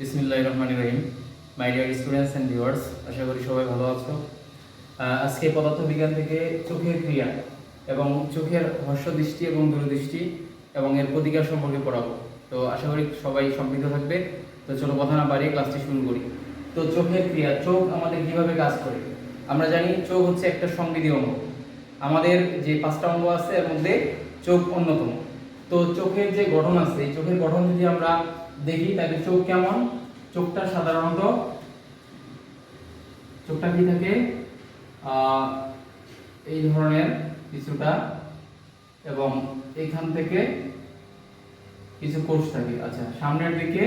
বিসমিল্লাহ রহমান রহিম। My dear students and viewers আশা করি সবাই ভালো আছো। আজকে পদার্থবিজ্ঞান থেকে চোখের ক্রিয়া এবং চোখের হর্ষ দৃষ্টি এবং দূরদৃষ্টি এবং এর প্রতিকার সম্পর্কে পড়াবো। তো আশা করি সবাই সম্পৃক্ত থাকবে। তো চলো কথা না বাড়িয়ে ক্লাসটি শুরু করি। তো চোখের ক্রিয়া, চোখ আমাদের কীভাবে কাজ করে? আমরা জানি চোখ হচ্ছে একটা সংবিধি অঙ্গ। আমাদের যে পাঁচটা অঙ্গ আছে এর মধ্যে চোখ অন্যতম। তো চোখের যে গঠন আছে, এই চোখের গঠন যদি আমরা দেখি, তাহলে চোখ কেমন? চোখটা সাধারণত, চোখটা কি থাকে? এই ধরনের কিছুটা, এবং এখান থেকে কিছু কোষ থাকে। আচ্ছা সামনের দিকে,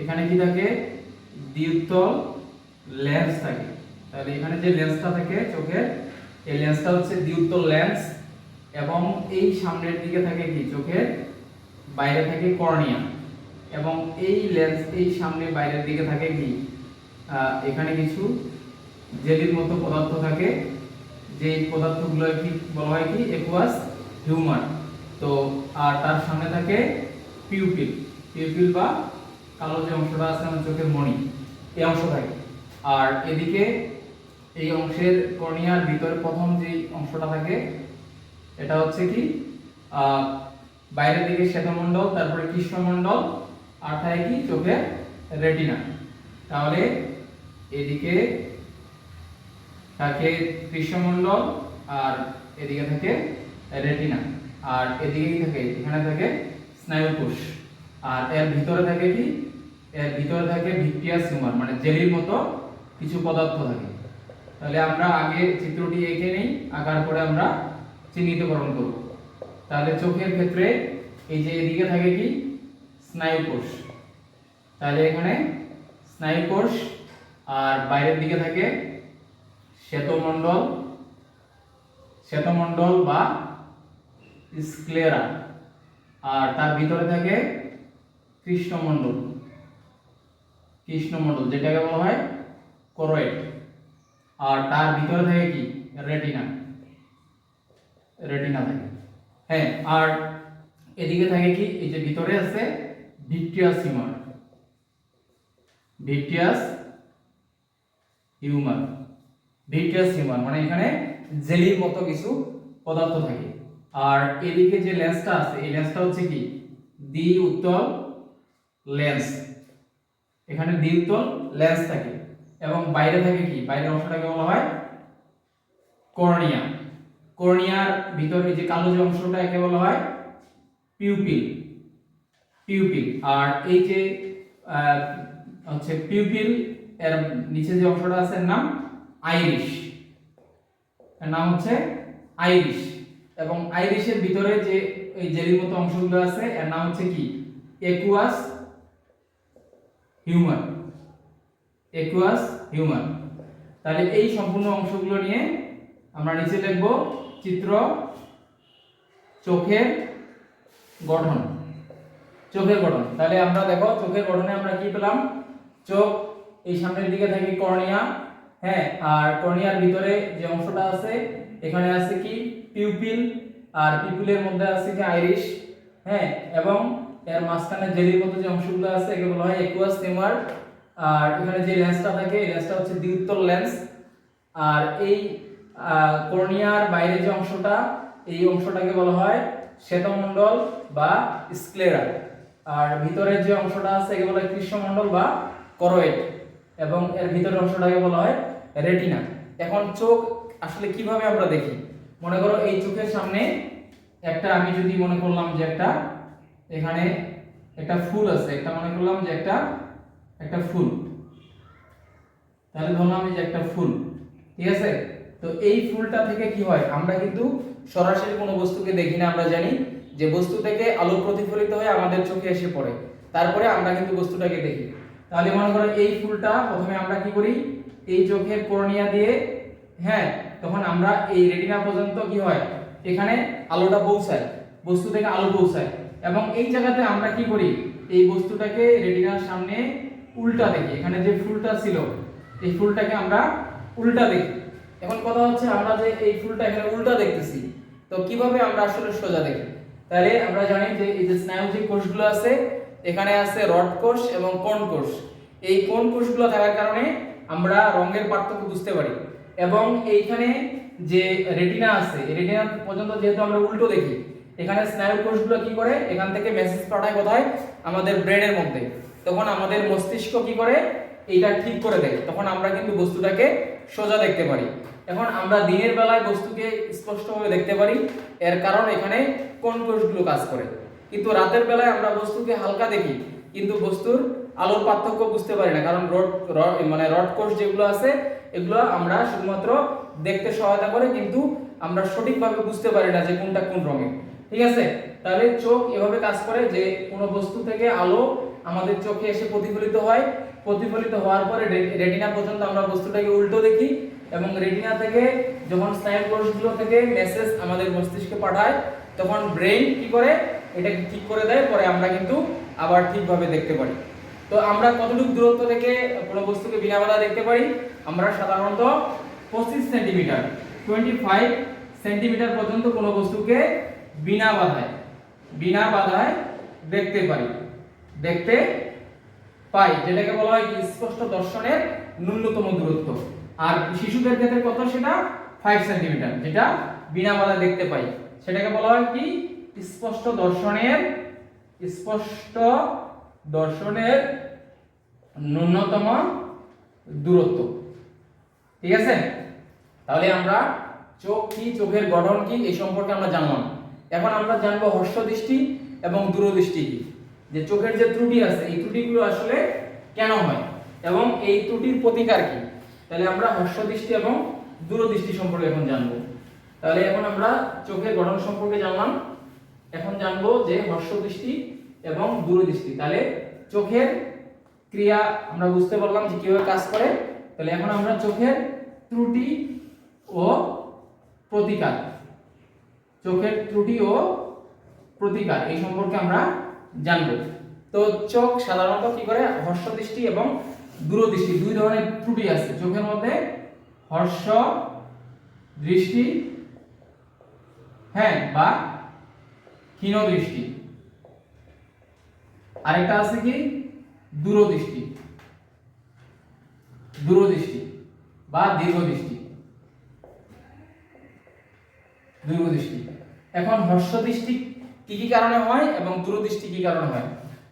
এখানে কি থাকে? দ্বিউত্তল লেন্স থাকে। তাহলে এখানে যে লেন্সটা থাকে চোখের, এই লেন্সটা হচ্ছে দ্বিউত্তল লেন্স, এবং এই সামনের দিকে থাকে কি? চোখের বাইরে থাকে কর্নিয়া। এবং এই লেন্স এই সামনে বাইরের দিকে থাকে কি? এখানে কিছু জেলির মতো পদার্থ থাকে। যে পদার্থগুলো কি বলা হয় কি? একুয়াস হিউমার তো, আর তার সামনে থাকে পিউপিল পিউপিল বা কালো যে অংশটা আছে আমার চোখের মণি, এই অংশ থাকে। আর এদিকে এই অংশের কর্নিয়ার ভিতরে প্রথম যে অংশটা থাকে, এটা হচ্ছে কি? বাইরের দিকে শ্বেতমণ্ডল, তারপরে কৃষ্ণমণ্ডল আর থাকে কি? চোখের রেটিনা। তাহলে এদিকে থাকে কৃষ্ণমণ্ডল আর এদিকে থাকে রেটিনা। আর এদিকে থাকে, এখানে থাকে স্নায়ুকোষ আর এর ভিতরে থাকে কি? এর ভিতরে থাকে ভিক্টিয়াস হিউমার মানে জেলির মতো কিছু পদার্থ থাকে। তাহলে আমরা আগে চিত্রটি এঁকে নেই, আঁকার পরে আমরা চিহ্নিতকরণ করব। তাহলে চোখের ক্ষেত্রে এই যে এদিকে থাকে কি? স্নায়ুকোষ। তাহলে এখানে স্নায়ুকোষ আর বাইরের দিকে থাকে শ্বেতমণ্ডল শ্বেতমণ্ডল বা স্ক্লেরা। আর তার ভিতরে থাকে কৃষ্ণমণ্ডল। কৃষ্ণমণ্ডল, যেটাকে বলা হয় করোয়েট আর তার ভিতরে থাকে কি? রেটিনা। রেটিনা থাকে। হ্যাঁ আর এদিকে থাকে কি? এই যে ভিতরে আছে ভিক্টিয়াস হিউমার ভিক্টিয়াস হিউমার ভিক্টিয়াস হিউমার মানে এখানে জেলির মতো কিছু পদার্থ থাকে। আর এদিকে যে লেন্সটা আছে, এই লেন্সটা হচ্ছে কি? দ্বি উত্তল লেন্স। এখানে দ্বি উত্তল লেন্স থাকে। এবং বাইরে থাকে কি? বাইরের অংশটাকে বলা হয় কর্নিয়া। কর্নিয়ার ভিতরে যে কালো যে অংশটা, একে বলা হয় পিউপিল পিউপিল আর এই যে হচ্ছে পিউপিল এর নিচে যে অংশটা আছে নাম আইরিশ এর নাম হচ্ছে আইরিশ এবং আইরিশের ভিতরে যে, এই জেলির মতো অংশগুলো আছে, এর নাম হচ্ছে কি? একুয়াস হিউমার একুয়াস হিউমার তাহলে এই সম্পূর্ণ অংশগুলো নিয়ে আমরা নিচে লিখব, চিত্র, চোখের গঠন। চোখের গঠন। তাহলে আমরা দেখো, চোখের গঠনে আমরা কি পেলাম? চোখ, এই সামনের দিকে থাকে কর্নিয়া হ্যাঁ? আর কর্নিয়ার ভিতরে যে অংশটা আছে, এখানে আছে কি? পিউপিল। আর পিউপিলের মধ্যে আছে কি আইরিশ হ্যাঁ? এবং এর মাঝখানে জেলির মতো যে অংশগুলো আছে এগুলো বলা হয় একুয়াস হিউমার আর এখানে যে লেন্সটা থাকে, এই লেন্সটা হচ্ছে দ্বিউত্তল লেন্স আর এই কর্নিয়ার বাইরে যে অংশটা, এই অংশটাকে বলা হয় শ্বেতমণ্ডল বা স্ক্লেরা আর ভিতরের যে অংশটা আছে একে বলা হয় কৃষ্ণমণ্ডল বা করোয়েট, এবং এর ভিতরের অংশটাকে বলা হয় রেটিনা। এখন চোখ আসলে কীভাবে আমরা দেখি? মনে করো এই চোখের সামনে একটা, আমি যদি মনে করলাম যে একটা, এখানে একটা ফুল আছে, একটা মনে করলাম যে একটা একটা ফুল। তাহলে ধরলাম যে একটা ফুল, ঠিক আছে? তো এই ফুলটা থেকে কি হয়? আমরা কিন্তু সরাসরি কোনো বস্তুকে দেখি না, আমরা জানি যে বস্তু থেকে আলো প্রতিফলিত হয়ে আমাদের চোখে এসে পড়ে, তারপরে আমরা কিন্তু বস্তুটাকে দেখি। তাহলে মনে করো এই ফুলটা প্রথমে আমরা কি করি? এই চোখের কর্নিয়া দিয়ে হ্যাঁ তখন আমরা এই রেটিনা পর্যন্ত কি হয়? এখানে আলোটা পৌঁছায়, বস্তু থেকে আলো পৌঁছায়। এবং এই জায়গাতে আমরা কি করি? এই বস্তুটাকে রেটিনার সামনে উল্টা দেখি। এখানে যে ফুলটা ছিল, এই ফুলটাকে আমরা উল্টা দেখি। এখন কথা হচ্ছে আমরা যে এই ফুলটা এখানে উল্টা দেখতেছি, তো কীভাবে আমরা আসলে সোজা দেখি? তাহলে আমরা জানি যে এই যে স্নায়ু যে কোষগুলো আছে, এখানে আছে রড কোষ এবং কোণ কোষ। এই কোণ কোষগুলো থাকার কারণে আমরা রঙের পার্থক্য বুঝতে পারি। এবং এইখানে যে রেটিনা আছে রেটিনা পর্যন্ত যেহেতু আমরা উল্টো দেখি, এখানে স্নায়ু কোষগুলো কি করে? এখান থেকে মেসেজ পাঠায় কোথায় আমাদের ব্রেনের মধ্যে। তখন আমাদের মস্তিষ্ক কি করে? এইটা ঠিক করে দেয়। তখন আমরা কিন্তু বস্তুটাকে সোজা দেখতে পারি। এখন আমরা দিনের বেলায় বস্তুকে স্পষ্টভাবে দেখতে পারি। এর কারণ এখানে কোন কোষগুলো কাজ করে। কিন্তু রাতের বেলায় আমরা বস্তুকে হালকা দেখি, কিন্তু বস্তুর আলোর পার্থক্য বুঝতে পারি না। কারণ রড মানে রড কোষ যেগুলো আছে, এগুলো আমরা শুধুমাত্র দেখতে সহায়তা করে, কিন্তু আমরা সঠিকভাবে বুঝতে পারি না যে কোনটা কোন রঙের ঠিক আছে? তাহলে চোখ এভাবে কাজ করে যে কোনো বস্তু থেকে আলো আমাদের চোখে এসে প্রতিফলিত হয়। প্রতিফলিত হওয়ার পরে রেটিনা পর্যন্ত আমরা বস্তুটাকে উল্টো দেখি। এবং রেটিনা থেকে যখন স্নায়ু কোষগুলো থেকে মেসেজ আমাদের মস্তিষ্কে পাঠায়, তখন ব্রেন কি করে? এটাকে ঠিক করে দেয়, পরে আমরা কিন্তু আবার ঠিকভাবে দেখতে পারি। তো আমরা কতটুকু দূরত্ব থেকে কোনো বস্তুকে বিনা বাধা দেখতে পারি? আমরা সাধারণত পঁচিশ সেন্টিমিটার টোয়েন্টি ফাইভ সেন্টিমিটার পর্যন্ত কোনো বস্তুকে বিনা বাধায় বিনা বাধায় দেখতে পারি, দেখতে পাই, যেটাকে বলা হয় স্পষ্ট দর্শনের ন্যূনতম দূরত্ব। আর শিশুদের ক্ষেত্রে কত সেটা? 5 সেন্টিমিটার যেটা বিনা বাধায় দেখতে পাই। সেটাকে বলা হয় কি? স্পষ্ট দর্শনের স্পষ্ট দর্শনের ন্যূনতম দূরত্ব। ঠিক আছে? তাহলে আমরা চোখ কি, চোখের গঠন কি, এই সম্পর্কে আমরা জানলাম। এখন আমরা জানব হর্ষ দৃষ্টি এবং দূরদৃষ্টি কি। যে চোখের যে ত্রুটি আছে, এই ত্রুটিগুলো আসলে কেন হয়? এবং এই ত্রুটির প্রতিকার কি? তাহলে আমরা হর্ষ দৃষ্টি এবং দূরদৃষ্টি সম্পর্কে এখন জানব। তাহলে এখন আমরা চোখের গঠন সম্পর্কে জানলাম। এখন জানব যে হর্ষ দৃষ্টি এবং দূরদৃষ্টি। তাহলে চোখের ক্রিয়া আমরা বুঝতে পারলাম যে কীভাবে কাজ করে। তাহলে এখন আমরা চোখের ত্রুটি ও প্রতিকার। চোখের ত্রুটি ও প্রতিকার এই সম্পর্কে আমরা জানব। তো চোখ সাধারণত কি করে? হর্ষ দৃষ্টি এবং দূরদৃষ্টি, দুই ধরনের ত্রুটি আছে। চোখের মধ্যে হর্ষ, দৃষ্টি হ্যাঁ বা ক্ষীণ দৃষ্টি। আরেকটা আছে কি? দূরদৃষ্টি। দূরদৃষ্টি বা দীর্ঘদৃষ্টি। দূরদৃষ্টি এখন হর্ষ দৃষ্টি কি কি কারণে হয় এবং দূরদৃষ্টি কি কারণে হয়?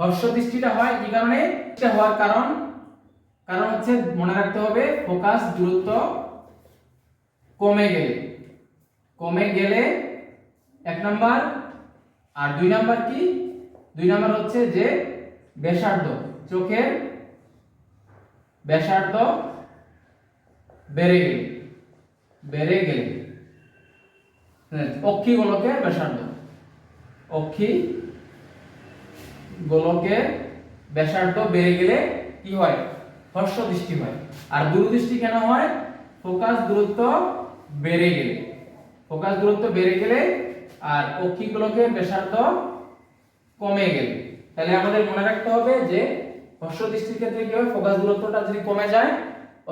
হর্ষ দৃষ্টিটা হয় কি কারণে? হওয়ার কারণ কারণ হচ্ছে মনে রাখতে হবে, ফোকাস দূরত্ব কমে গেলে। কমে গেলে এক নাম্বার, আর দুই নাম্বার কি? দুই নাম্বার হচ্ছে যে ব্যাসার্ধ, চোখের ব্যাসার্ধ বেড়ে গেলে বেড়ে গেলে। অক্ষি গোলকের ব্যাসার্ধ। অক্ষি গোলকের ব্যাসার্ধ বেড়ে গেলে কি হয়? হর্ষ দৃষ্টি হয়। আর দূরদৃষ্টি কেন হয়? ফোকাস দূরত্ব বেড়ে গেলে। ফোকাস দূরত্ব বেড়ে গেলে আর অক্ষি গোলকের ব্যাসার্ধ কমে গেলে। তাহলে আমাদের মনে রাখতে হবে যে হর্ষ দৃষ্টির ক্ষেত্রে কি হয়? ফোকাস দূরত্বটা যদি কমে যায়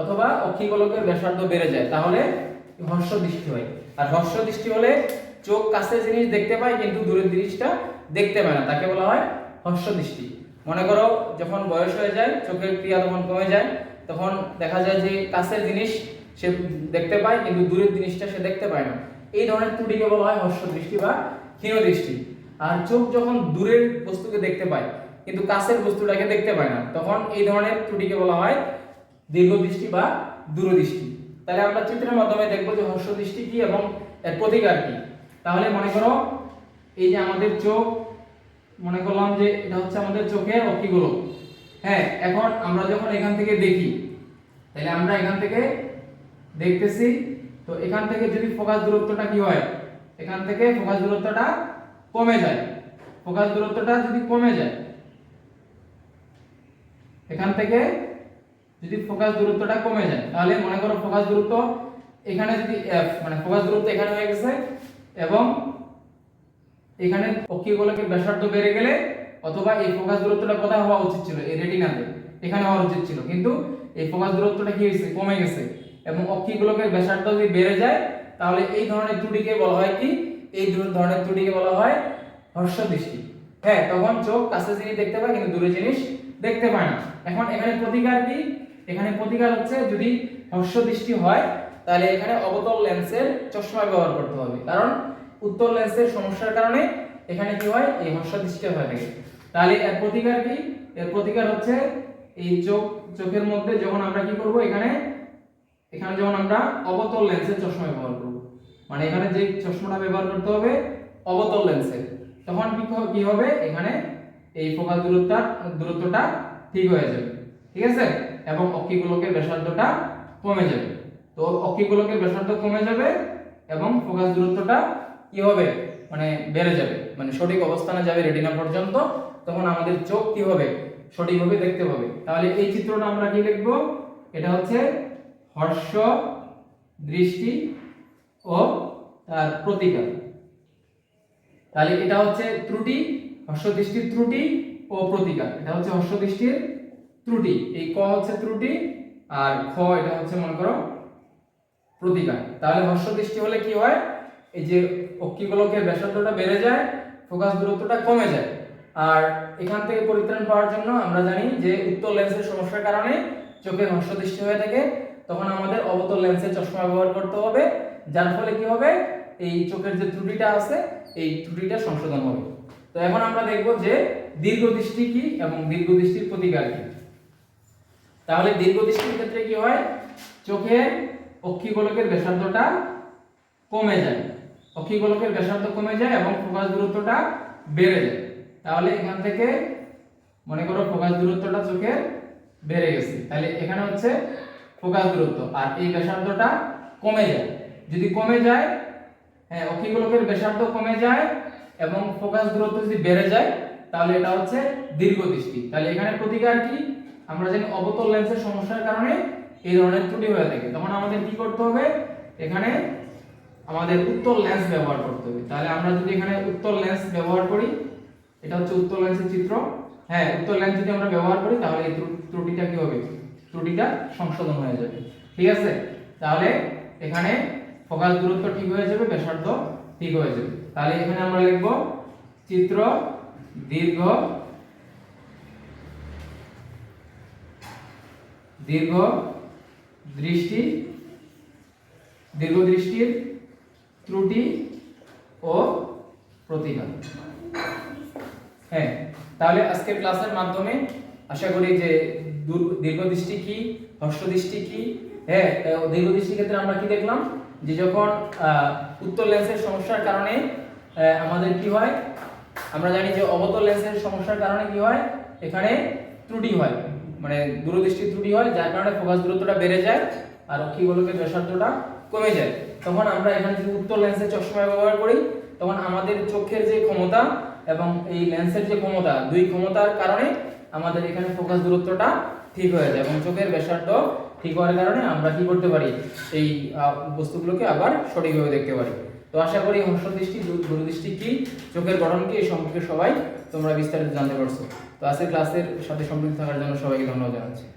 অথবা অক্ষি গোলকের ব্যাসার্ধ বেড়ে যায়, তাহলে হর্ষ দৃষ্টি হয়। আর হর্ষ দৃষ্টি হলে চোখ কাছের জিনিস দেখতে পায়, কিন্তু দূরের জিনিসটা দেখতে পায় না। তাকে বলা হয় হর্ষ দৃষ্টি। মনে করো যখন বয়স হয়ে যায়, চোখের ক্রিয়া তখন কমে যায়, তখন দেখা যায় যে কাছের জিনিস সে দেখতে পায়, কিন্তু দূরের জিনিসটা সে দেখতে পায় না। এই ধরনের ত্রুটিকে বলা হয় হর্ষ দৃষ্টি বা ক্ষীণ দৃষ্টি আর চোখ যখন দূরের বস্তুকে দেখতে পায়, কিন্তু কাছের বস্তুটাকে দেখতে পায় না, তখন এই ধরনের ত্রুটিকে বলা হয় দীর্ঘ দৃষ্টি বা দূরদৃষ্টি। তাহলে আমরা চিত্রের মাধ্যমে দেখব যে হর্ষ দৃষ্টি কি এবং এর প্রতিকার কি। তাহলে মনে করো, এই যে আমাদের চোখ মনে করলাম যে এটা হচ্ছে আমাদের চোখের অক্ষিগোলক। হ্যাঁ এখন আমরা যখন এখান থেকে দেখি, তাহলে আমরা এখান থেকে দেখতেছি, তো এখান থেকে যদি ফোকাস দূরত্বটা কি হয়? এখান থেকে ফোকাস দূরত্বটা কমে যায়। ফোকাস দূরত্বটা যদি কমে যায়, এখান থেকে যদি ফোকাস দূরত্বটা কমে যায়, তাহলে মনে করো ফোকাস দূরত্ব এখানে যদি f মানে ফোকাস দূরত্ব এখানে হয়ে গেছে এবং এখানে অক্ষি গোলকের ব্যাসার্ধ বেড়ে গেলে অথবা এই ফোকাস দূরত্বটা কোথায় হওয়া উচিত ছিল? এই রেটিনাতে এখানে হওয়া উচিত ছিল। কিন্তু এই ফোকাস দূরত্বটা কি হয়েছে? কমে গেছে। এবং অক্ষি গোলকের ব্যাসার্ধ যদি বেড়ে যায়, তাহলে এই ধরনের ত্রুটিকে বলা হয় কি? এই ধরনের ত্রুটিকে বলা হয় হর্ষ দৃষ্টি হ্যাঁ তখন চোখ কাছে জিনিস দেখতে পায়, কিন্তু দূরে জিনিস দেখতে পায় না। এখন এখানে প্রতিকার কি? এখানে প্রতিকার হচ্ছে যদি হর্ষ দৃষ্টি হয়, তাহলে এখানে অবতল লেন্সের চশমা ব্যবহার করতে হবে। কারণ উত্তল লেন্সের সমস্যার কারণে এখানে কি হয়? এই হর্ষ দৃষ্টি হয়ে থাকে। তাহলে এর প্রতিকার কি? এর প্রতিকার হচ্ছে এই চোখ, চোখের মধ্যে যখন আমরা কি করব? এখানে এখানে যখন আমরা অবতল লেন্সের চশমা ব্যবহার করব। মানে এখানে যে চশমাটা ব্যবহার করতে হবে, অবতল লেন্সের তখন কি কি হবে? এখানে এই ফোকাস দূরত্বটা দূরত্বটা ঠিক হয়ে যাবে। ঠিক আছে? এবং অক্ষিগোলকের ব্যাসার্ধটা কমে যাবে। তো অক্ষিগোলকের ব্যাসার্ধ কমে যাবে এবং ফোকাস দূরত্বটা কি হবে মানে বেড়ে যাবে? মানে সঠিক অবস্থানে যাবে রেটিনা পর্যন্ত, তখন আমাদের চোখ কি হবে সঠিকভাবে দেখতে পাবে তাহলে এই চিত্রটা আমরা কি লিখব? এটা হচ্ছে হর্ষ দৃষ্টি ও তার প্রতিকার। তাহলে এটা হচ্ছে ত্রুটি, হর্ষ দৃষ্টির ত্রুটি ও প্রতিকার। এটা হচ্ছে হর্ষ দৃষ্টির ত্রুটি। এই ক হচ্ছে ত্রুটি আর খ এটা হচ্ছে, মনে করো, প্রতিকার। তাহলে হর্ষ দৃষ্টি হলে কি হয়? এই যে অক্ষিগোলকের ব্যাসার্ধটা বেড়ে যায়, ফোকাস দূরত্বটা কমে যায়। আর এখান থেকে পরিত্রাণ পাওয়ার জন্য আমরা জানি যে উত্তল লেন্সের সমস্যার কারণে চোখের হর্ষ দৃষ্টি হয়ে থাকে। তখন আমাদের অবতল লেন্সের চশমা ব্যবহার করতে হবে, যার ফলে কি হবে? এই চোখের যে ত্রুটিটা আছে, এই ত্রুটিটা সংশোধন হবে। তো এখন আমরা দেখব যে দীর্ঘদৃষ্টি কি এবং দীর্ঘদৃষ্টির প্রতিকার কি। তাহলে দীর্ঘদৃষ্টির ক্ষেত্রে কি হয়? চোখের অক্ষিগোলকের ব্যাসার্ধটা কমে যায়। অক্ষিগোলকের ব্যাসার্ধ কমে যায় এবং ফোকাস দূরত্বটা বেড়ে যায়। তাহলে এখান থেকে মনে করো ফোকাস দূরত্বটা চোখের বেড়ে গেছে। তাহলে এখানে হচ্ছে ফোকাস দূরত্ব আর এই ব্যাসার্ধটা কমে যায়। যদি কমে যায় হ্যাঁ অক্ষিগোলকের ব্যাসার্ধ কমে যায় এবং ফোকাস দূরত্ব যদি বেড়ে যায়, তাহলে এটা হচ্ছে দীর্ঘ দীর্ঘদৃষ্টি তাহলে এখানে প্রতিকার কি? আমরা জানি অবতল লেন্সের সমস্যার কারণে এই ধরনের ত্রুটি হয়ে থাকে। তখন আমাদের কি করতে হবে? এখানে আমাদের উত্তল লেন্স ব্যবহার করতে হবে। তাহলে আমরা যদি এখানে উত্তল লেন্স ব্যবহার করি, এটা হচ্ছে উত্তল লেন্সের চিত্র। হ্যাঁ উত্তল লেন্স যদি আমরা ব্যবহার করি, তাহলে এই ত্রুটিটা কি হবে? ত্রুটিটা সংশোধন হয়ে যাবে। ঠিক আছে? তাহলে এখানে ফোকাস দূরত্ব ঠিক হয়ে যাবে, ব্যাসার্ধ ঠিক হয়ে যাবে। তাহলে এখানে আমরা লিখব চিত্র দীর্ঘ দীর্ঘ দৃষ্টি, দীর্ঘ দৃষ্টির ত্রুটি ও প্রতিকার হ্যাঁ তাহলে আজকের ক্লাসের মাধ্যমে আশা করি যে দূর- দীর্ঘদৃষ্টি কি হর্ষদৃষ্টি কি? হ্যাঁ দীর্ঘদৃষ্টির ক্ষেত্রে আমরা কি দেখলাম? যে যখন উত্তর লেন্সের সমস্যার কারণে আমাদের কি হয়? আমরা জানি যে অবতল লেন্সের সমস্যার কারণে কি হয়? এখানে ত্রুটি হয়। মানে দূরদৃষ্টি ত্রুটি হয়, যার কারণে ফোকাস দূরত্বটা বেড়ে যায় আর অক্ষিগোলকের ব্যাসার্ধটা কমে যায়। তখন আমরা এখানে যদি উত্তর লেন্সের চশমা ব্যবহার করি, তখন আমাদের চোখের যে ক্ষমতা এবং এই লেন্সের যে ক্ষমতা, দুই ক্ষমতার কারণে আমাদের এখানে ফোকাস দূরত্বটা ঠিক হয়ে যায় এবং চোখের ব্যাসার্ধ ঠিক হওয়ার কারণে আমরা কি করতে পারি? এই বস্তুগুলোকে আবার সঠিকভাবে দেখতে পারি। তো আশা করি হর্ষ দৃষ্টি, দূর- দূরদৃষ্টি কি, চোখের গঠন কি, এই সম্পর্কে সবাই তোমরা বিস্তারিত জানতে পারছ। তো আজকের ক্লাসের সাথে সম্পৃক্ত থাকার জন্য সবাইকে ধন্যবাদ জানাচ্ছি।